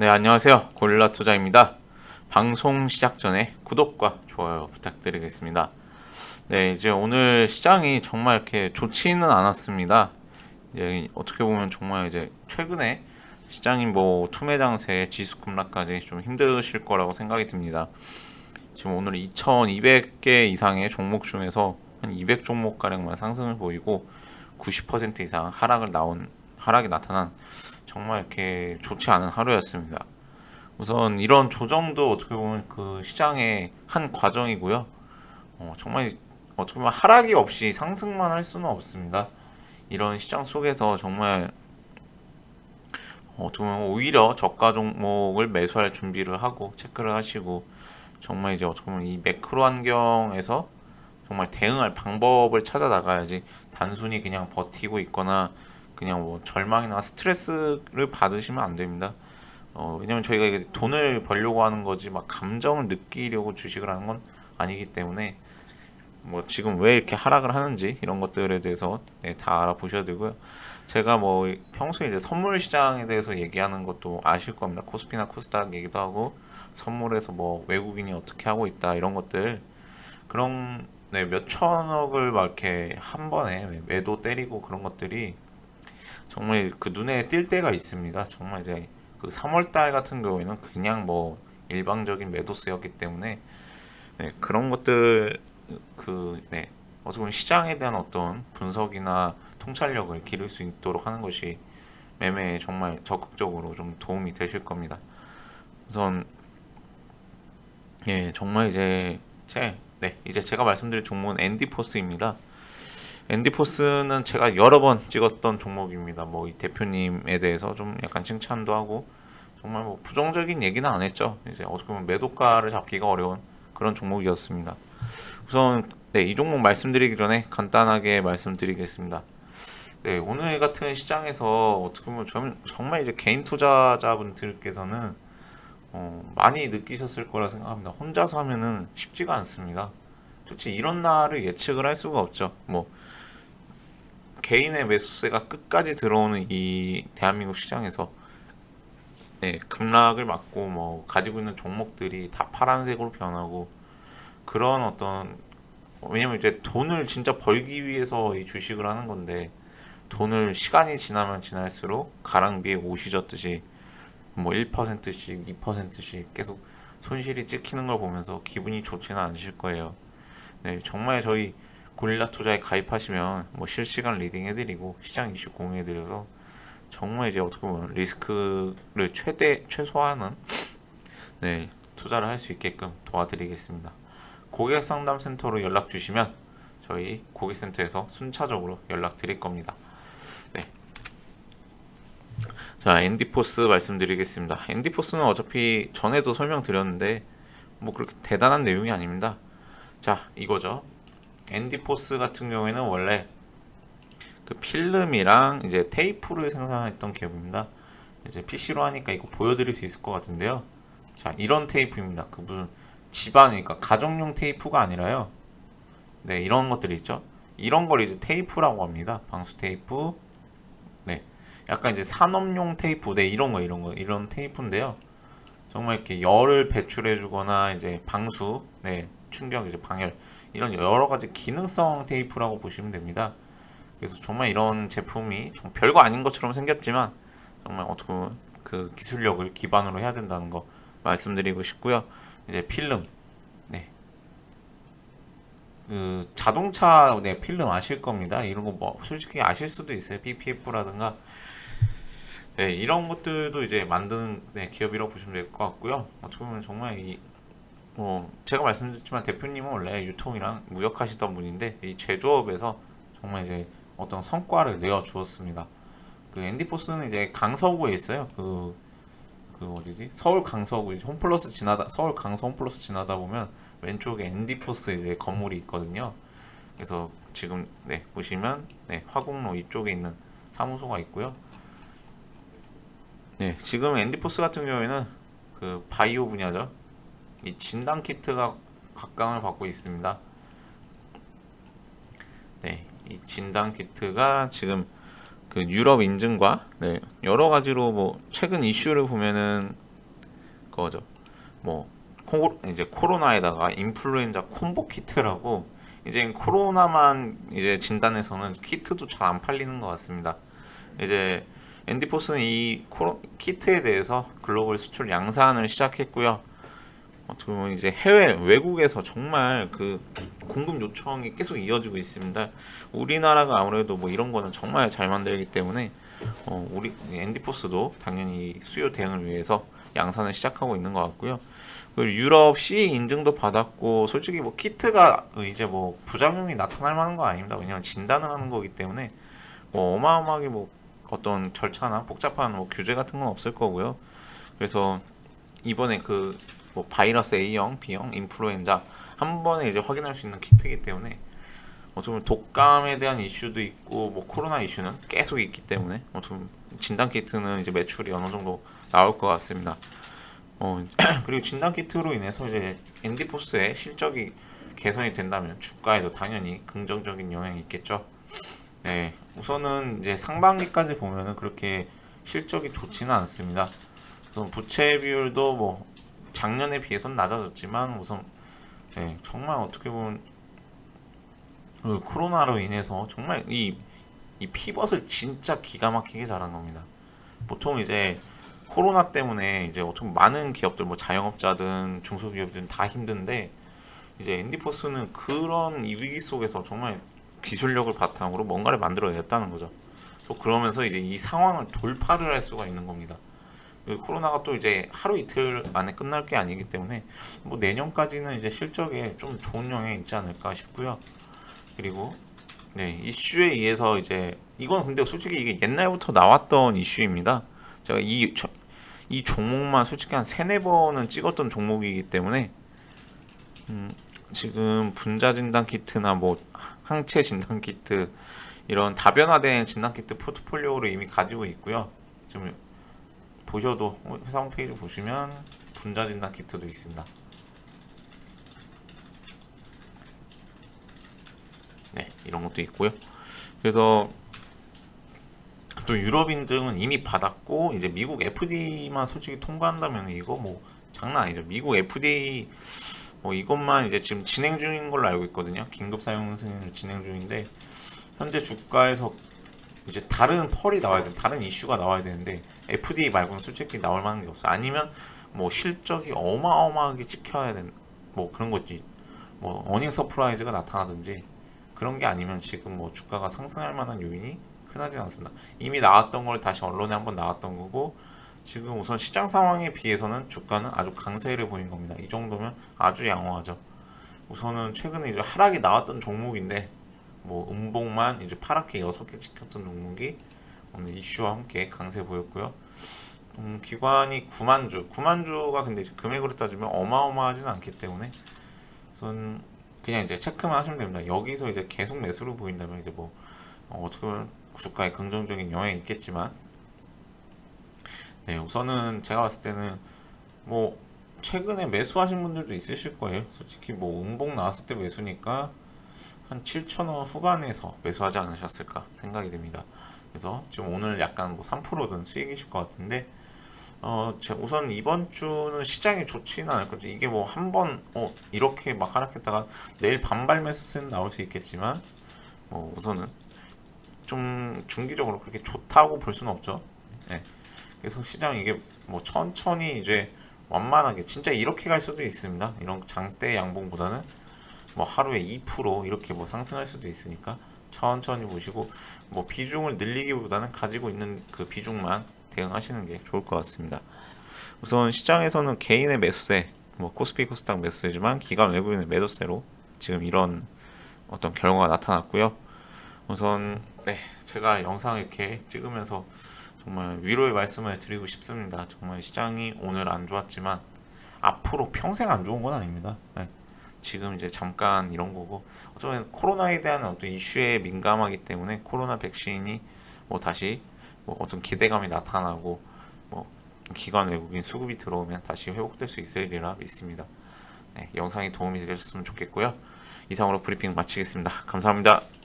네, 안녕하세요. 고릴라 투자입니다. 방송 시작 전에 구독과 좋아요 부탁드리겠습니다. 네, 이제 오늘 시장이 정말 이렇게 좋지는 않았습니다. 이제 어떻게 보면 정말 이제 최근에 시장이 뭐 투매장세, 지수 급락까지 좀 힘드실 거라고 생각이 듭니다. 지금 오늘 2,200개 이상의 종목 중에서 한 200 종목 가량만 상승을 보이고 90% 이상 하락을 나온 하락이 나타난 정말 이렇게 좋지 않은 하루였습니다. 우선 이런 조정도 어떻게 보면 그 시장의 한 과정이고요. 어, 정말 어떻게 보면 하락이 없이 상승만 할 수는 없습니다. 이런 시장 속에서 정말 어떻게 보면 오히려 저가 종목을 매수할 준비를 하고 체크를 하시고 정말 이제 어떻게 보면 이 매크로 환경에서 정말 대응할 방법을 찾아 나가야지 단순히 그냥 버티고 있거나 그냥 뭐 절망이나 스트레스를 받으시면 안 됩니다. 어, 왜냐면 저희가 돈을 벌려고 하는 거지 막 감정을 느끼려고 주식을 하는 건 아니기 때문에 뭐 지금 왜 이렇게 하락을 하는지 이런 것들에 대해서 네, 다 알아보셔야 되고요. 제가 뭐 평소에 이제 선물 시장에 대해서 얘기하는 것도 아실 겁니다. 코스피나 코스닥 얘기도 하고 선물에서 뭐 외국인이 어떻게 하고 있다 이런 것들 그런 네, 몇 천억을 막 이렇게 한 번에 매도 때리고 그런 것들이 정말 그 눈에 띌 때가 있습니다. 정말 이제 그 3월 달 같은 경우에는 그냥 뭐 일방적인 매도세였기 때문에 네, 그런 것들 그 네, 어떻게 보면 시장에 대한 어떤 분석이나 통찰력을 기를 수 있도록 하는 것이 매매에 정말 적극적으로 좀 도움이 되실 겁니다. 우선 예, 정말 이제 제, 네, 이제 제가 말씀드릴 종목은 앤디포스입니다. 앤디 포스는 제가 여러 번 찍었던 종목입니다. 뭐 이 대표님에 대해서 좀 약간 칭찬도 하고 정말 뭐 부정적인 얘기는 안 했죠. 이제 어떻게 보면 매도가를 잡기가 어려운 그런 종목이었습니다. 우선 네, 이 종목 말씀드리기 전에 간단하게 말씀드리겠습니다. 네, 오늘 같은 시장에서 어떻게 보면 정- 정말 이제 개인 투자자분들께서는 어, 많이 느끼셨을 거라 생각합니다. 혼자서 하면은 쉽지가 않습니다. 솔직히 이런 날을 예측을 할 수가 없죠. 뭐 개인의 매수세가 끝까지 들어오는 이 대한민국 시장에서 네, 급락을 맞고 뭐 가지고 있는 종목들이 다 파란색으로 변하고 그런 어떤 왜냐면 이제 돈을 진짜 벌기 위해서 이 주식을 하는 건데 돈을 시간이 지나면 지날수록 가랑비에 옷이 젖듯이 뭐 1%씩 2%씩 계속 손실이 찍히는 걸 보면서 기분이 좋지는 않으실 거예요. 네, 정말 저희 고릴라 투자에 가입하시면 뭐 실시간 리딩 해드리고 시장 이슈 공유해드려서 정말 이제 어떻게 보면 리스크를 최대 최소화하는 네 투자를 할 수 있게끔 도와드리겠습니다. 고객 상담 센터로 연락 주시면 저희 고객센터에서 순차적으로 연락 드릴 겁니다. 네. 자, 앤디포스 말씀드리겠습니다. 앤디포스는 어차피 전에도 설명드렸는데 뭐 그렇게 대단한 내용이 아닙니다. 자, 이거죠. 앤디포스 같은 경우에는 원래 그 필름이랑 이제 테이프를 생산했던 기업입니다. 이제 PC로 하니까 이거 보여드릴 수 있을 것 같은데요. 자, 이런 테이프입니다. 그 무슨 집안, 그러니까 가정용 테이프가 아니라요. 네, 이런 것들이 있죠. 이런 걸 이제 테이프라고 합니다. 방수 테이프. 네. 약간 이제 산업용 테이프, 네, 이런 거, 이런 거, 이런 테이프인데요. 정말 이렇게 열을 배출해 주거나 이제 방수, 네, 충격, 이제 방열, 이런 여러 가지 기능성 테이프라고 보시면 됩니다. 그래서 정말 이런 제품이 좀 별거 아닌 것처럼 생겼지만 정말 어떻게 그 기술력을 기반으로 해야 된다는 거 말씀드리고 싶고요. 이제 필름, 네. 그 자동차 네 필름 아실 겁니다. 이런 거 뭐 솔직히 아실 수도 있어요. PPF라든가 네 이런 것들도 이제 만드는 네, 기업이라고 보시면 될 것 같고요. 어떻게 보면 정말 이 뭐 제가 말씀드렸지만 대표님은 원래 유통이랑 무역하시던 분인데 이 제조업에서 정말 이제 어떤 성과를 내어 주었습니다. 그 앤디포스는 이제 강서구에 있어요. 그, 그 어디지? 서울 강서구 홈플러스 지나다 서울 강서 홈플러스 지나다 보면 왼쪽에 앤디포스 이제 건물이 있거든요. 그래서 지금 네 보시면 네 화곡로 이쪽에 있는 사무소가 있고요. 네 지금 앤디포스 같은 경우에는 그 바이오 분야죠. 이 진단 키트가 각광을 받고 있습니다. 네, 이 진단 키트가 지금 그 유럽 인증과 네, 여러 가지로 뭐 최근 이슈를 보면은 거죠. 뭐 코, 이제 코로나에다가 인플루엔자 콤보 키트라고 이제 코로나만 이제 진단해서는 키트도 잘 안 팔리는 것 같습니다. 이제 앤디포스는 이 코로, 키트에 대해서 글로벌 수출 양산을 시작했고요. 어떻게 보면 이제 해외 외국에서 정말 그 공급 요청이 계속 이어지고 있습니다. 우리나라가 아무래도 뭐 이런 거는 정말 잘 만들기 때문에 어, 우리 앤디포스도 당연히 수요 대응을 위해서 양산을 시작하고 있는 것 같고요. 그리고 유럽 C 인증도 받았고 솔직히 뭐 키트가 이제 뭐 부작용이 나타날 만한 거 아닙니다. 왜냐면 진단을 하는 거기 때문에 뭐 어마어마하게 뭐 어떤 절차나 복잡한 뭐 규제 같은 건 없을 거고요. 그래서 이번에 그 뭐 바이러스 A형, B형, 인플루엔자 한 번에 이제 확인할 수 있는 키트이기 때문에 어떻게 보면 독감에 대한 이슈도 있고 뭐 코로나 이슈는 계속 있기 때문에 어떻게 보면 진단 키트는 이제 매출이 어느 정도 나올 것 같습니다. 어 그리고 진단 키트로 인해서 이제 앤디포스의 실적이 개선이 된다면 주가에도 당연히 긍정적인 영향이 있겠죠. 네, 우선은 이제 상반기까지 보면은 그렇게 실적이 좋지는 않습니다. 우선 부채 비율도 뭐 작년에 비해서는 낮아졌지만 우선 네, 정말 어떻게 보면 그 코로나로 인해서 정말 이, 이 피벗을 진짜 기가 막히게 잘한 겁니다. 보통 이제 코로나 때문에 이제 어떻게 많은 기업들 뭐 자영업자든 중소기업들은 다 힘든데 이제 앤디포스는 그런 이 위기 속에서 정말 기술력을 바탕으로 뭔가를 만들어냈다는 거죠. 또 그러면서 이제 이 상황을 돌파를 할 수가 있는 겁니다. 그 코로나가 또 이제 하루 이틀 안에 끝날 게 아니기 때문에 뭐 내년까지는 이제 실적에 좀 좋은 영향이 있지 않을까 싶고요. 그리고 네 이슈에 의해서 이제 이건 근데 솔직히 이게 옛날부터 나왔던 이슈입니다. 제가 이, 저- 이 종목만 솔직히 한 세네 번은 찍었던 종목이기 때문에 음, 지금 분자 진단 키트나 뭐 항체 진단 키트 이런 다변화된 진단 키트 포트폴리오를 이미 가지고 있고요. 지금 보셔도 어, 회사 홈페이지 보시면 분자 진단 키트도 있습니다. 네, 이런 것도 있고요. 그래서 또 유럽인들은 이미 받았고 이제 미국 FDA만 솔직히 통과한다면 이거 뭐 장난 아니죠. 미국 FDA 뭐 이것만 이제 지금 진행 중인 걸로 알고 있거든요. 긴급 사용 승인을 진행 중인데 현재 주가에서 이제 다른 펄이 나와야 돼, 다른 이슈가 나와야 되는데 FDA 말고는 솔직히 나올 만한 게 없어. 아니면 뭐 실적이 어마어마하게 찍혀야 되는 뭐 그런 거지. 뭐 어닝 서프라이즈가 나타나든지 그런 게 아니면 지금 뭐 주가가 상승할 만한 요인이 흔하지 않습니다. 이미 나왔던 걸 다시 언론에 한번 나왔던 거고 지금 우선 시장 상황에 비해서는 주가는 아주 강세를 보인 겁니다. 이 정도면 아주 양호하죠. 우선은 최근에 이제 하락이 나왔던 종목인데 뭐 음봉만 이제 파랗게 여섯 개 찍혔던 종목이 오늘 이슈와 함께 강세 보였고요. 음, 기관이 9만 주, 9만 주가 근데 금액으로 따지면 어마어마하진 않기 때문에 우선 그냥 이제 체크만 하시면 됩니다. 여기서 이제 계속 매수로 보인다면 이제 뭐 어, 어떻게 보면 주가에 긍정적인 영향이 있겠지만 네 우선은 제가 봤을 때는 뭐 최근에 매수하신 분들도 있으실 거예요. 솔직히 뭐 음봉 나왔을 때 매수니까 한 7,000원 후반에서 매수하지 않으셨을까 생각이 듭니다. 그래서 지금 오늘 약간 뭐 3%든 수익이실 것 같은데 어, 제 우선 이번 주는 시장이 좋지는 않을 거죠. 이게 뭐 한 번, 어, 이렇게 막 하락했다가 내일 반발 매수세는 나올 수 있겠지만, 뭐 우선은 좀 중기적으로 그렇게 좋다고 볼 수는 없죠. 예. 그래서 시장 이게 뭐 천천히 이제 완만하게 진짜 이렇게 갈 수도 있습니다. 이런 장대 양봉보다는 뭐 하루에 2% 이렇게 뭐 상승할 수도 있으니까 천천히 보시고 뭐 비중을 늘리기보다는 가지고 있는 그 비중만 대응하시는 게 좋을 것 같습니다. 우선 시장에서는 개인의 매수세, 뭐 코스피 코스닥 매수세지만 기관 외국인의 매도세로 지금 이런 어떤 결과가 나타났고요. 우선 네 제가 영상 이렇게 찍으면서 정말 위로의 말씀을 드리고 싶습니다. 정말 시장이 오늘 안 좋았지만 앞으로 평생 안 좋은 건 아닙니다. 네. 지금 이제 잠깐 이런 거고 어쩌면 코로나에 대한 어떤 이슈에 민감하기 때문에 코로나 백신이 뭐 다시 뭐 어떤 기대감이 나타나고 뭐 기관 외국인 수급이 들어오면 다시 회복될 수 있으리라 믿습니다. 네, 영상이 도움이 되셨으면 좋겠고요. 이상으로 브리핑 마치겠습니다. 감사합니다.